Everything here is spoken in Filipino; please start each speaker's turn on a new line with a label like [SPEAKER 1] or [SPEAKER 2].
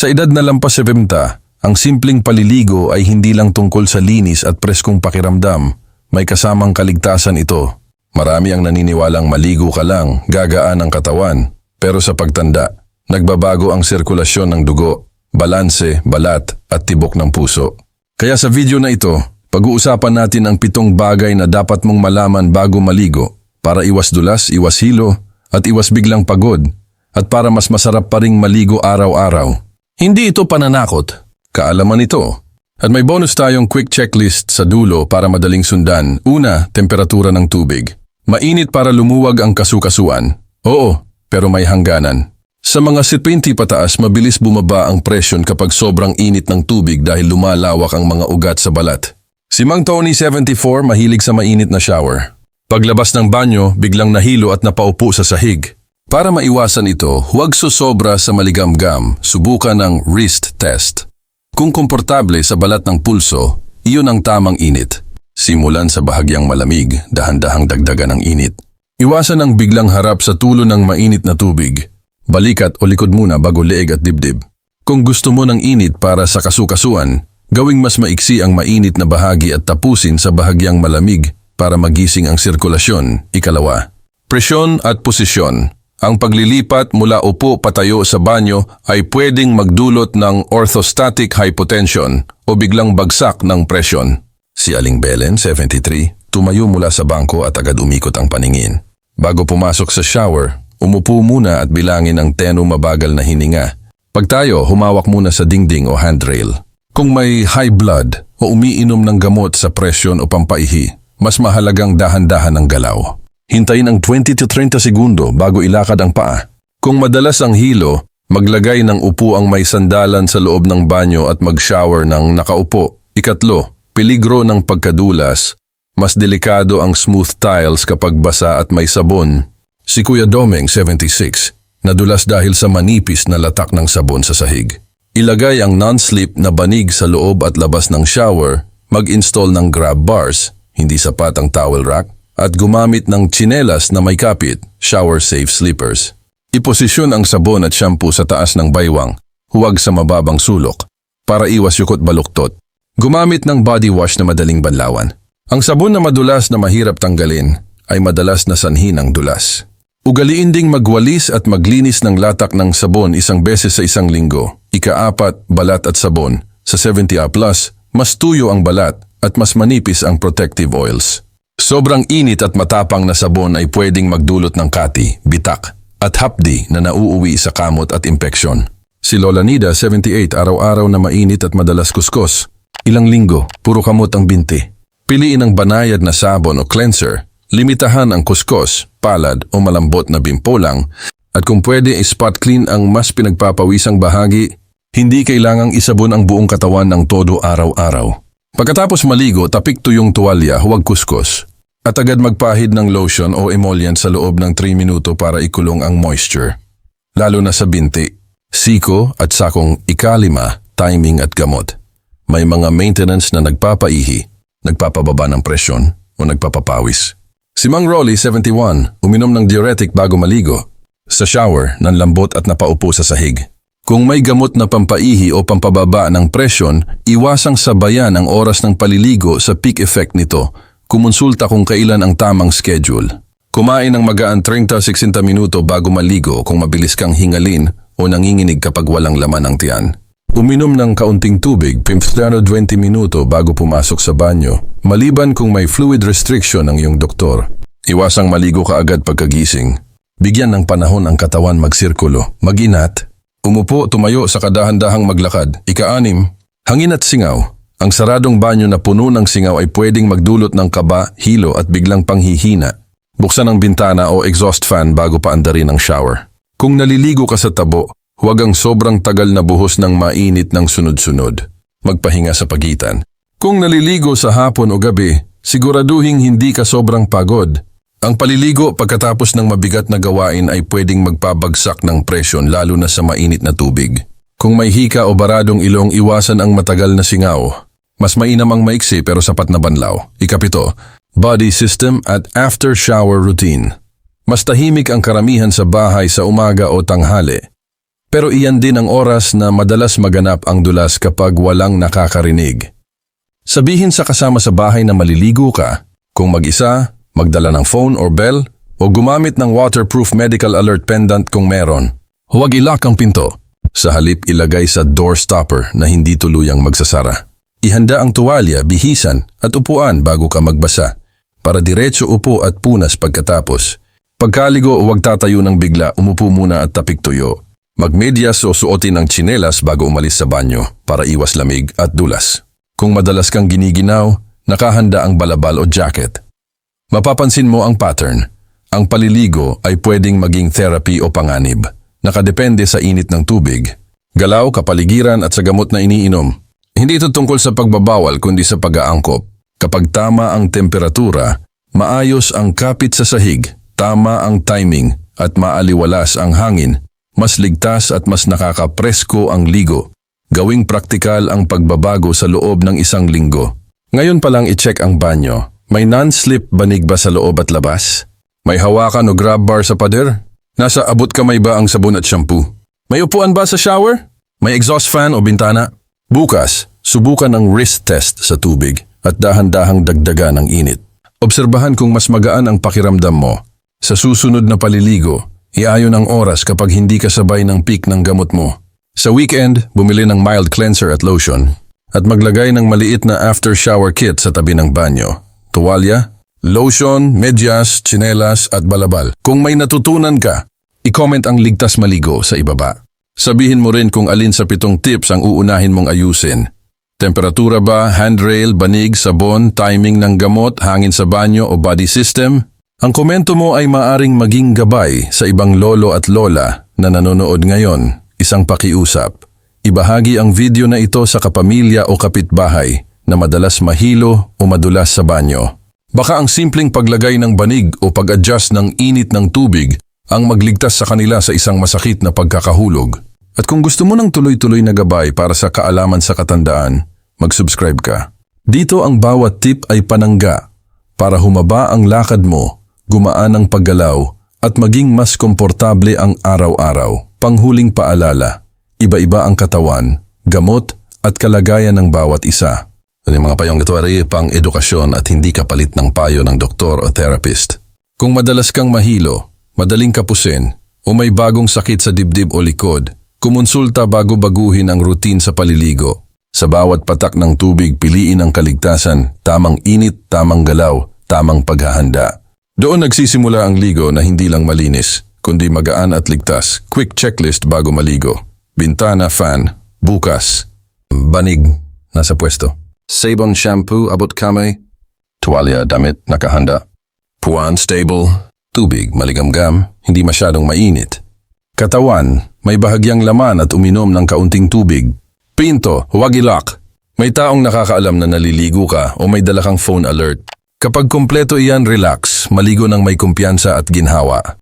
[SPEAKER 1] Sa edad na lampas 70, ang simpleng paliligo ay hindi lang tungkol sa linis at preskong pakiramdam. May kasamang kaligtasan ito. Marami ang naniniwalang maligo ka lang, gagaan ang katawan. Pero sa pagtanda, nagbabago ang sirkulasyon ng dugo, balanse, balat at tibok ng puso. Kaya sa video na ito, pag-uusapan natin ang pitong bagay na dapat mong malaman bago maligo para iwas dulas, iwas hilo at iwas biglang pagod at para mas masarap pa ring maligo araw-araw. Hindi ito pananakot, kaalaman ito. At may bonus tayong quick checklist sa dulo para madaling sundan. Una, temperatura ng tubig. Mainit para lumuwag ang kasukasuan. Oo, pero may hangganan. Sa mga 70 pataas, mabilis bumaba ang presyon kapag sobrang init ng tubig dahil lumalawak ang mga ugat sa balat. Si Mang Tony 74 mahilig sa mainit na shower. Paglabas ng banyo, biglang nahilo at napaupo sa sahig. Para maiwasan ito, huwag susobra sa maligamgam, subukan ng wrist test. Kung komportable sa balat ng pulso, iyon ang tamang init. Simulan sa bahagyang malamig, dahan-dahang dagdagan ng init. Iwasan ang biglang harap sa tulo ng mainit na tubig. Balikat o likod muna bago leeg at dibdib. Kung gusto mo ng init para sa kasukasuan, gawing mas maiksi ang mainit na bahagi at tapusin sa bahagyang malamig para magising ang sirkulasyon. Ikalawa, presyon at posisyon. Ang paglilipat mula upo patayo sa banyo ay pwedeng magdulot ng orthostatic hypotension o biglang bagsak ng presyon. Si Aling Belen, 73, tumayo mula sa bangko at agad umikot ang paningin. Bago pumasok sa shower, umupo muna at bilangin ang teno mabagal na hininga. Pag tayo, humawak muna sa dingding o handrail. Kung may high blood o umiinom ng gamot sa presyon o pampaihi, mas mahalagang dahan-dahan ang galaw. Hintayin ang 20 to 30 segundo bago ilakad ang paa. Kung madalas ang hilo, maglagay ng upo ang may sandalan sa loob ng banyo at mag-shower ng nakaupo. Ikatlo, peligro ng pagkadulas. Mas delikado ang smooth tiles kapag basa at may sabon. Si Kuya Domeng, 76, nadulas dahil sa manipis na latak ng sabon sa sahig. Ilagay ang non-slip na banig sa loob at labas ng shower, mag-install ng grab bars, hindi sapat ang towel rack, at gumamit ng tsinelas na may kapit, shower-safe slippers. Iposisyon ang sabon at shampoo sa taas ng baywang, huwag sa mababang sulok, para iwas yukot baluktot. Gumamit ng body wash na madaling banlawan. Ang sabon na madulas na mahirap tanggalin ay madalas na sanhi ng dulas. Ugaliin ding magwalis at maglinis ng latak ng sabon isang beses sa isang linggo. Ikaapat, balat at sabon. Sa 70A+, mas tuyo ang balat at mas manipis ang protective oils. Sobrang init at matapang na sabon ay pwedeng magdulot ng kati, bitak, at hapdi na nauuwi sa kamot at impeksyon. Si Lola Nida, 78, araw-araw na mainit at madalas kuskos. Ilang linggo, puro kamot ang binti. Piliin ang banayad na sabon o cleanser. Limitahan ang kuskos, palad o malambot na bimpo lang. At kung pwede, spot clean ang mas pinagpapawisang bahagi. Hindi kailangang isabon ang buong katawan ng todo araw-araw. Pagkatapos maligo, tapik tuyong tuwalya, huwag kuskos. At agad magpahid ng lotion o emollient sa loob ng 3 minuto para ikulong ang moisture. Lalo na sa binti, siko at sakong ikalima, timing at gamot. May mga maintenance na nagpapaihi, nagpapababa ng presyon o nagpapapawis. Si Mang Rolly, 71, uminom ng diuretic bago maligo. Sa shower, nanlambot at napaupo sa sahig. Kung may gamot na pampaihi o pampababa ng presyon, iwasang sabayan ang oras ng paliligo sa peak effect nito. Kumonsulta kung kailan ang tamang schedule. Kumain ng magaan 30-60 minuto bago maligo kung mabilis kang hingalin o nanginginig kapag walang laman ang tiyan. Uminom ng kaunting tubig 15 20 minuto bago pumasok sa banyo, maliban kung may fluid restriction ng iyong doktor. Iwasang maligo ka agad pagkagising. Bigyan ng panahon ang katawan magsirkulo, maginat, Umupo, tumayo sa kadahan-dahang maglakad. Ika-anim, hangin at singaw. Ang saradong banyo na puno ng singaw ay pwedeng magdulot ng kaba, hilo at biglang panghihina. Buksan ang bintana o exhaust fan bago pa andarin ang shower. Kung naliligo ka sa tabo, huwag ang sobrang tagal na buhos ng mainit ng sunod-sunod. Magpahinga sa pagitan. Kung naliligo sa hapon o gabi, siguraduhing hindi ka sobrang pagod. Ang paliligo pagkatapos ng mabigat na gawain ay pwedeng magpabagsak ng presyon lalo na sa mainit na tubig. Kung may hika o baradong ilong, iwasan ang matagal na singaw. Mas mainam ang maiksi pero sapat na banlaw. Ikapito, body system at after shower routine. Mas tahimik ang karamihan sa bahay sa umaga o tanghali. Pero iyan din ang oras na madalas maganap ang dulas kapag walang nakakarinig. Sabihin sa kasama sa bahay na maliligo ka, kung mag-isa, magdala ng phone or bell, o gumamit ng waterproof medical alert pendant kung meron. Huwag ilock ang pinto. Sa halip ilagay sa door stopper na hindi tuluyang magsasara. Ihanda ang tuwalya, bihisan at upuan bago ka magbasa para diretso upo at punas pagkatapos. Pagkaligo huwag tatayo ng bigla, umupo muna at tapik tuyo. Magmedyas o suotin ang tsinelas bago umalis sa banyo para iwas lamig at dulas. Kung madalas kang giniginaw, nakahanda ang balabal o jacket. Mapapansin mo ang pattern. Ang paliligo ay pwedeng maging therapy o panganib. Nakadepende sa init ng tubig, galaw, kapaligiran at sa gamot na iniinom. Hindi ito tungkol sa pagbabawal kundi sa pag-aangkop. Kapag tama ang temperatura, maayos ang kapit sa sahig, tama ang timing at maaliwalas ang hangin, mas ligtas at mas nakakapresko ang ligo. Gawing praktikal ang pagbabago sa loob ng isang linggo. Ngayon pa lang i-check ang banyo. May non-slip banig ba sa loob at labas? May hawakan o grab bar sa pader? Nasa abot kamay ba ang sabon at shampoo? May upuan ba sa shower? May exhaust fan o bintana? Bukas, subukan ang wrist test sa tubig at dahan-dahang dagdagan ang init. Obserbahan kung mas magaan ang pakiramdam mo. Sa susunod na paliligo, iayon ang oras kapag hindi kasabay ng peak ng gamot mo. Sa weekend, bumili ng mild cleanser at lotion at maglagay ng maliit na after shower kit sa tabi ng banyo. Tuwalya, lotion, medyas, tsinelas at balabal. Kung may natutunan ka, i-comment ang ligtas maligo sa ibaba. Sabihin mo rin kung alin sa pitong tips ang uunahin mong ayusin. Temperatura ba, handrail, banig, sabon, timing ng gamot, hangin sa banyo o body system? Ang komento mo ay maaring maging gabay sa ibang lolo at lola na nanonood ngayon, isang pakiusap. Ibahagi ang video na ito sa kapamilya o kapitbahay na madalas mahilo o madulas sa banyo. Baka ang simpleng paglagay ng banig o pag-adjust ng init ng tubig ang magligtas sa kanila sa isang masakit na pagkakahulog. At kung gusto mo ng tuloy-tuloy na gabay para sa kaalaman sa katandaan, mag-subscribe ka. Dito ang bawat tip ay panangga para humaba ang lakad mo, gumaan ang paggalaw, at maging mas komportable ang araw-araw. Panghuling paalala, iba-iba ang katawan, gamot, at kalagayan ng bawat isa. Ano yung mga payong ito ay pang edukasyon at hindi kapalit ng payo ng doktor o therapist. Kung madalas kang mahilo, madaling kapusin, o may bagong sakit sa dibdib o likod, kumonsulta bago baguhin ang routine sa paliligo. Sa bawat patak ng tubig, piliin ang kaligtasan, tamang init, tamang galaw, tamang paghahanda. Doon nagsisimula ang ligo na hindi lang malinis, kundi magaan at ligtas. Quick checklist bago maligo. Bintana, fan, bukas. Banig, nasa pwesto. Sabon shampoo, abot kamay. Tuwalya, damit, nakahanda. Puwan, stable. Tubig, maligamgam, hindi masyadong mainit. Katawan, may bahagyang laman at uminom ng kaunting tubig. Pinto, huwag ilock. May taong nakakaalam na naliligo ka o may dala phone alert. Kapag kumpleto iyan, relax, maligo ng may kumpiyansa at ginhawa.